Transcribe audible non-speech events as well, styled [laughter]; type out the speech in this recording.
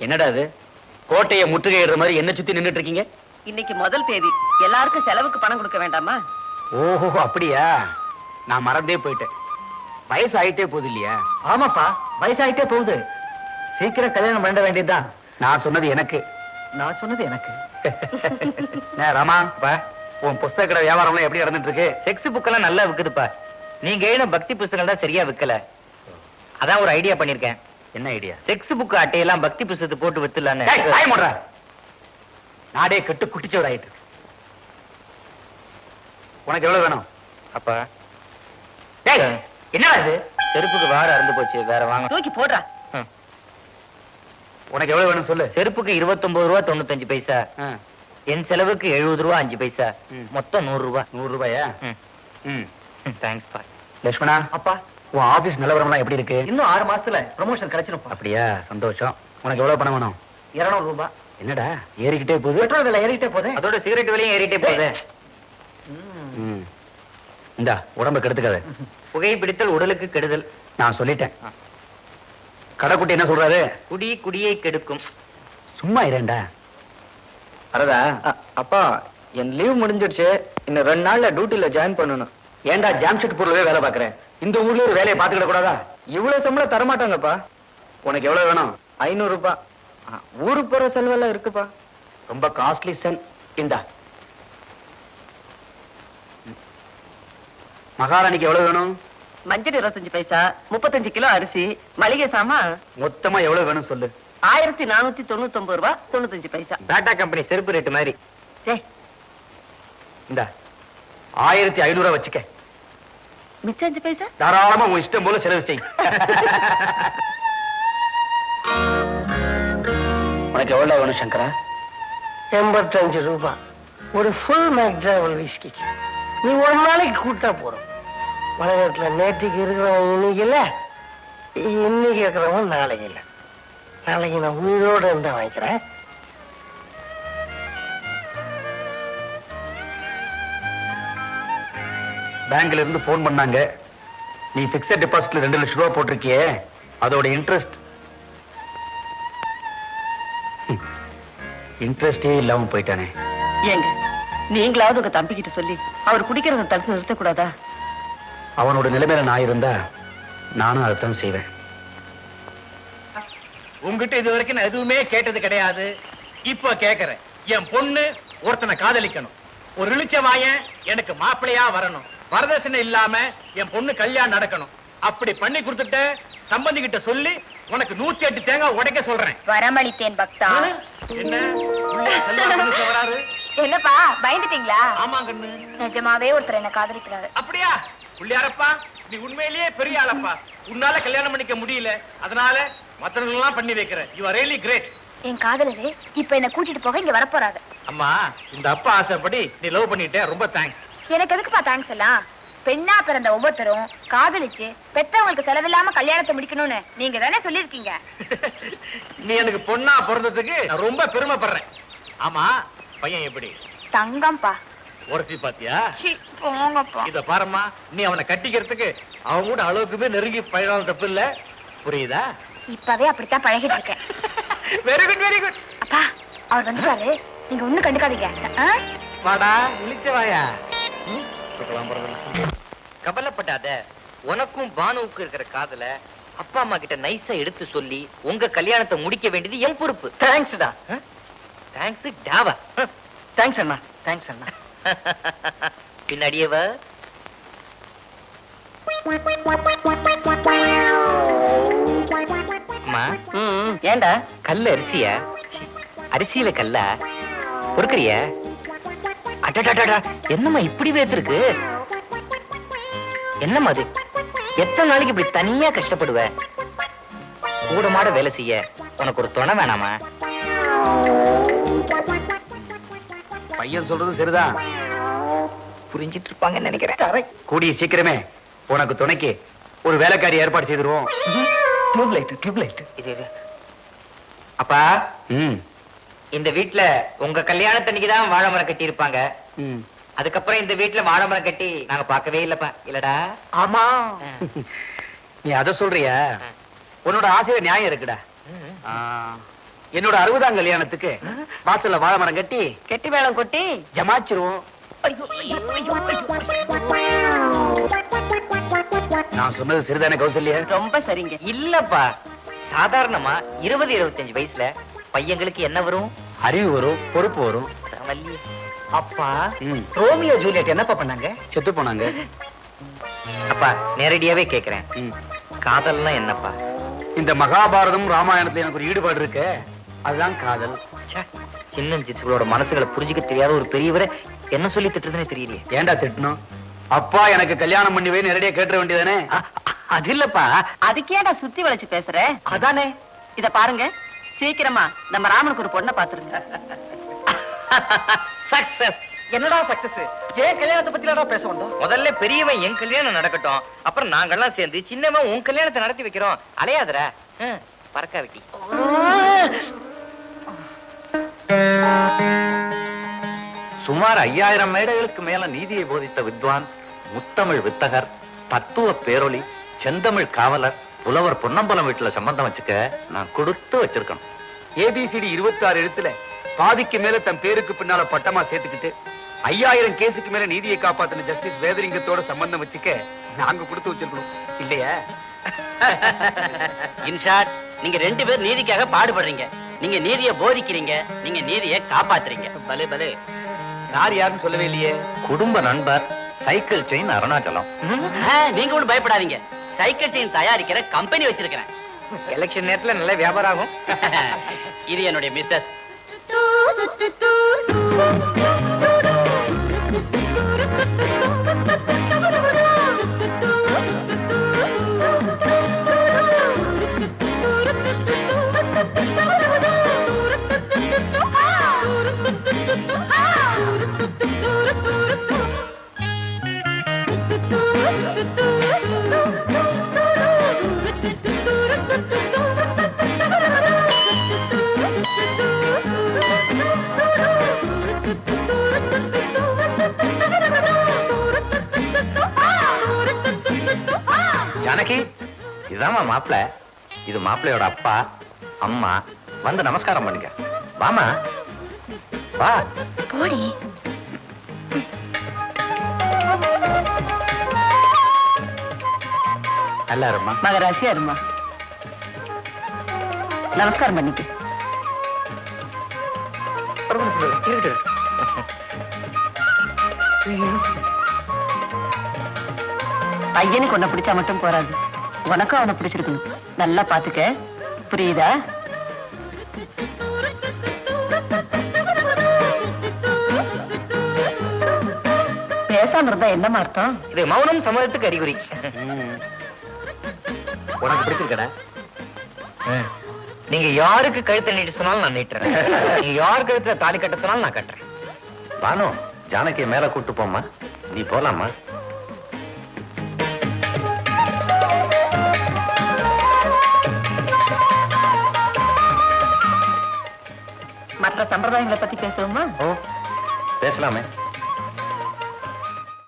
என்னடா அது? கோட்டையை முற்றுகையிடுற மாதிரி என்ன சுத்தி நின்னுட்டு இருக்கீங்க? இன்னைக்கு முதல் தேதி. எல்லாருக்கும் செலவுக்கு பணம் கொடுக்க வேண்டாமா? ஓஹோ அப்படியா? நான் மறந்தே போயிட்டேன். வயசு ஆயிட்டே போகுது இல்லையா? ஆமாப்பா வயசாயிட்டே போகுது. சீக்கிரம் கல்யாணம் பண்ண வேண்டியதுதான். நான் சொன்னது எனக்கு. நான் சொன்னது எனக்கு. [laughs] ராமா பா உன் புஸ்தக கடை வியாபாரம்லாம் எப்படி நடந்துட்டு இருக்கு? செக்ஸ் புக்கெல்லாம் நல்லா விக்குதுப்பா. நீங்க எழுதின பக்தி புஸ்தகங்கள் தான் சரியா விக்கல. அதான் ஒரு ஐடியா பண்ணிருக்கேன் என்ன ஐடியா செக்ஸ் புக் அட்டையெல்லாம் பக்தி புஸ்தகத்தை போட்டு வித்துலான்னு நாடே கெட்டு குட்டிச்சோர் ஆயிட்டு இருக்கு. உனக்கு எவ்வளவு வேணும்? அப்பா. டேய் என்னடா இது? செருப்புக்கு வாரம் அறுந்து போச்சு வேற வாங்க. தூக்கி போடுறா. உனக்கு எவ்வளவு வேணும் சொல்லு. செருப்புக்கு இருபத்தொன்பது ரூபா தொண்ணூத்தஞ்சு பைசா. என் செலவுக்கு எழுபது ரூபா அஞ்சு பைசா. மொத்தம் நூறு ரூபா. நூறு ரூபாயா. ம். தேங்க்ஸ் பா. லட்சுமணா? அப்பா. உன் ஆபீஸ் நிலவரம்லாம் எப்படி இருக்கு? இன்னும் ஆறு மாசத்துல ப்ரமோஷன் கிடைச்சிருப்பா அப்படியா? சந்தோஷம். உனக்கு எவ்வளவு பணம் வேணும்? இருநூறு ரூபாய் என்னடா? ஏறிக்கிட்டே போகுது? பெட்ரோல் விலை ஏறிட்டே போதே அதோட சிகரெட் விலையும் ஏறிட்டே போகுது. ம். இந்தா உடம்ப கெடுத்துக்காத. [laughs] புகைப்பிடித்தல் உடலுக்கு கெடுதல். நான் சொல்லிட்டேன். கடைக்குட்டி என்ன சொல்றாரு? குடி குடியை கெடுக்கும். சும்மா இரேண்டா. வரதா அப்பா என் லீவ் முடிஞ்சிடுச்சு. இன்னும் ரெண்டு நாள்ல டியூட்டில ஜாயின் பண்ணணும். ஏன்டா ஜாம்ஷெட்பூர்லவே வேலை பாக்குறேன் இந்த ஊர்ல ஒரு வேலையை பாத்துக்கிட கூடாதா? இவ்வளவு சம்பளம் தரமாட்டாங்கப்பா. உனக்கு எவ்வளவு வேணும்? ஐநூறு ரூபாய் ஆ, ஊருக்கு போற செலவெல்லாம் இருக்குப்பா. ரொம்ப காஸ்ட்லி சன் இந்தா. மகாராணிக்கு எவ்வளவு வேணும்? மஞ்சள் இருபத்தஞ்சு பைசா முப்பத்தஞ்சு கிலோ அரிசி மளிகை சாமான். மொத்தமா எவ்வளவு வேணும் சொல்லு. ஆயிரத்தி நானூத்தி தொண்ணூத்தி ஒன்பது ரூபா தொண்ணூத்தஞ்சு பைசா. டாடா கம்பெனி செருப்பு ரேட்டு மாதிரி. இந்த. ஆயிரத்தி ஐநூறு வச்சுக்க. மிச்சம் அஞ்சு பைசா? தாராளமா உன் இஷ்டம் போல செலவு செய். உனக்கு எவ்வளவு வேணும் சங்கரா? எண்பத்தஞ்சு ரூபாய் ஒரு ஃபுல் மேக் டிராவல் விஸ்கிக்கு நீ ஒரு நாளைக்கு கூட்டா போறோம் உலகத்துல நேற்றுக்கு இருக்கிறவன் இன்னைக்கு இல்ல இன்னைக்கு இருக்கிறவன் நாளைக்கு இல்ல. நாளைக்கு நான் உயிரோட இருந்தா வாங்கிக்கிறேன். பேங்க்ல இருந்து போன் பண்ணாங்க. நீ பிக்ஸட் டெபாசிட்ல ரெண்டு லட்சம் ரூபாய் போட்டிருக்கியே அதோட இன்ட்ரெஸ்ட் இன்ட்ரெஸ்டே இல்லாம போயிட்டானே. ஏங்க நீங்களாவது உங்க தம்பி கிட்ட சொல்லி அவர் குடிக்கிறத தடுத்து நிறுத்தக்கூடாதா? அவனோட நிலைமையில நான் இருந்தா நானும் அதைத்தான் செய்வேன். உங்ககிட்ட இது வரைக்கும் நான் எதுவுமே கேட்டது கிடையாது. இப்ப கேக்குறேன். என் பொண்ணு ஒருத்தனை காதலிக்கணும். ஒரு இழிச்ச வாயன் எனக்கு மாப்பிள்ளையா வரணும். வரதட்சணை இல்லாம என் பொண்ணு கல்யாணம் நடக்கணும். அப்படி பண்ணி கொடுத்துட்ட சம்பந்தி கிட்ட சொல்லி உனக்கு நூத்தி எட்டு தேங்காய் உடைக்க சொல்றேன். வரமளித்தேன் பக்தா. என்ன? என்னப்பா பயந்துட்டீங்களா? ஆமா கண்ணு. நிஜமாவே ஒருத்தர் என்ன காதலிக்கிறாரு. அப்படியா? புள்ளியாரப்பா நீ உண்மையிலேயே பெரிய ஆளப்பா. உன்னால கல்யாணம் பண்ணிக்க முடியல. அதனால மத்தவங்க எல்லாம் பண்ணி வைக்கிறேன் யூ ஆர் ரியலி கிரேட் என் காதலரு இப்ப என்ன கூட்டிட்டு போக இங்க வரப்போறாரு. அம்மா இந்த அப்பா ஆசைப்படி நீ லவ் பண்ணிட்ட ரொம்ப தேங்க்ஸ் எனக்கு எதுக்குப்பா தேங்க்ஸ் எல்லாம்? பெண்ணா பிறந்த ஒவ்வொருத்தரும் காதலிச்சு பெத்தவங்களுக்கு செலவில்லாம கல்யாணத்தை முடிக்கணும்னு நீங்க தானே சொல்லிருக்கீங்க [laughs] நீ எனக்கு பொண்ணா பிறந்ததுக்கு நான் ரொம்ப பெருமைப்படுறேன். ஆமா பையன் எப்படி? தங்கம்பா ஒருத்தி பாத்தியா? இத பாரும்மா நீ அவனை கட்டிக்கிறதுக்கு அவன் கூட அளவுக்குமே நெருங்கி பழகாத தப்பு இல்ல புரியுதா? இப்பவே அப்படித்தான் பழகிட்டு இருக்கேன். வெரி குட் வெரி குட் அப்பா அவர் வந்துட்டாரு. நீங்க ஒண்ணும் கண்டுக்காதீங்க? வாடா இழிச்சவாயா கவலைப்படாத உனக்கும் பானுவுக்கும் இருக்கிற காதல அப்பா அம்மா கிட்ட நைஸா எடுத்து சொல்லி உங்க கல்யாணத்தை முடிக்க வேண்டியது என் பொறுப்பு. தேங்க்ஸ்டா தேங்க்ஸ் டாவா. தேங்க்ஸ் அண்ணா. தேங்க்ஸ் அண்ணா. [laughs] பின்னாடியே வா. அம்மா. ம் ஏண்டா கல்ல அரிசியா? அரிசியில கல்லா? பொறுக்கறிய? அடடடடா என்னம்மா இப்படி வேத்திருக்கு என்னம்மா அது? எத்தனை நாளைக்கு இப்படி தனியா கஷ்டப்படுவ? கூட மாட வேலை செய்ய உனக்கு ஒரு துணை வேணாமா? பையன் சொல்றது சரிதான். புரிஞ்சிட்டு இருப்பாங்கன்னு நினைக்கிறேன் கூடிய சீக்கிரமே உனக்கு துணைக்கு ஒரு வேலைக்காரி ஏற்பாடு செய்திருவோம். அப்பா ம். இந்த வீட்ல உங்க கல்யாணத்தன்னைக்கு தான் வாழை மரம் கட்டி இருப்பாங்க அதுக்கப்புறம் இந்த வீட்ல வாழை மரம் கட்டி நாங்க பார்க்கவே இல்லப்பா. இல்லடா. ஆமா. நீ அத சொல்றியா? உன்னோட ஆசையில நியாயம் இருக்குடா. என்னோட அறுபதாம் கல்யாணத்துக்கு வாசல்ல வாழை மரம் கட்டி கெட்டி மேளம் கொட்டி ஜமாச்சிருவோம். நான் சொன்னது சிறிதானே கௌசல்யா? ரொம்ப சரிங்க. இல்லப்பா. சாதாரணமா இருபது இருபத்தஞ்சு வயசுல பையங்களுக்கு என்ன வரும்? அறிவு வரும் பொறுப்பு வரும். அப்பா ரோமியோ ஜூலியட் என்னப்பா பண்ணாங்க? செத்து போனாங்க. அப்பா நேரடியாவே கேக்குறேன். காதல்னா என்னப்பா? இந்த மகாபாரதம் ராமாயணத்துல எனக்கு ஒரு ஈடுபாடு இருக்கு. அதுதான் காதல். ச்சே, சின்ன சிசுகளோட மனசுகளை புரிஞ்சுக்க தெரியாத ஒரு பெரியவரை என்ன சொல்லி திட்டுறதுன்னு தெரியலையே. ஏன்டா திட்டணும்? அப்பா எனக்கு கல்யாணம் பண்ணிவே நேரடியா கேட்டுற வேண்டியதானே அது இல்லப்பா. அதுக்கேடா சுத்தி வளைச்சு பேசுற? அதானே. இத பாருங்க. சீக்கிரமா நம்ம ராமனுக்கு ஒரு பொண்ணை பாத்துருங்க சக்சஸ் [laughs] என்னடா சக்சஸ் ஏன் கல்யாணத்தை பத்தி பேச வந்தோம். முதல்ல பெரியவன் என் கல்யாணம் நடக்கட்டும். அப்புறம் நாங்கெல்லாம் சேர்ந்து சின்னவன் உன் கல்யாணத்தை நடத்தி வைக்கிறோம். அலையாதரா பறக்கா வெட்டி. சுமார் ஐயாயிரம் மேடைகளுக்கு மேல நீதியை போதித்த வித்வான் முத்தமிழ் வித்தகர் தத்துவ பேரொளி செந்தமிழ் காவலர் புலவர் பொன்னம்பலம் வீட்டுல சம்பந்தம் வச்சுக்க நான் கொடுத்து வச்சிருக்கணும். ஏபிசிடி இருபத்தாறு எழுத்துல பாதிக்கு மேல தன் பேருக்கு பின்னால பட்டமா சேர்த்துக்கிட்டு ஐயாயிரம் கேஸுக்கு மேல நீதியை காப்பாத்தின ஜஸ்டிஸ் வேதலிங்கத்தோட சம்பந்தம் வச்சுக்க நாங்க கொடுத்து வச்சிருக்கணும். இல்லையா? [laughs] இன்ஷாட் நீங்க ரெண்டு பேர் நீதிக்காக பாடுபடுறீங்க. நீங்க நீதியை போதிக்கிறீங்க. நீங்க நீதியை காப்பாத்துறீங்க. பலே பலே. சார் யாருன்னு சொல்லவே இல்லையே. குடும்ப நண்பர் சைக்கிள் செயின் அருணாச்சலம். நீங்க ஒண்ணும் பயப்படாதீங்க. சைக்கிள் செயின் தயாரிக்கிற கம்பெனி வச்சிருக்கிறேன். எலெக்ஷன் நேரத்துல நல்ல வியாபாரம் ஆகும். [laughs] இது என்னுடைய மிஸ்ஸஸ் ஜானகி இதுதாம்மா மாப்பிள. இது மாப்பிள்ளையோட அப்பா அம்மா. வந்து நமஸ்காரம் பண்ணுங்க. வாமா வா. போடி. நல்லா இருமா மகராசியா இருமா நமஸ்காரம் பண்ணிக்க. பையனுக்கு உன்னை பிடிச்சா மட்டும் போறாது. உனக்கும் அவனை பிடிச்சிருக்கணும். நல்லா பாத்துக்க. புரியுதா? பேசாம இருந்தா என்னமா அர்த்தம்? இது மௌனம் சம்மதத்துக்கு அறிகுறி. உனக்கு பிடிச்சிருக்கடா. நீங்க யாருக்கு கழுத்தை நீட்டு சொன்னாலும் நான் நீட்டுறேன். நீங்க யார் கழுத்துல தாலி கட்ட சொன்னாலும் நான் கட்டுறேன். பானு ஜானகியை மேல கூட்டு போம்மா. நீ போலாமா மற்ற சம்பிரதாயங்களை பத்தி பேசுவோமா ஓ பேசலாமே.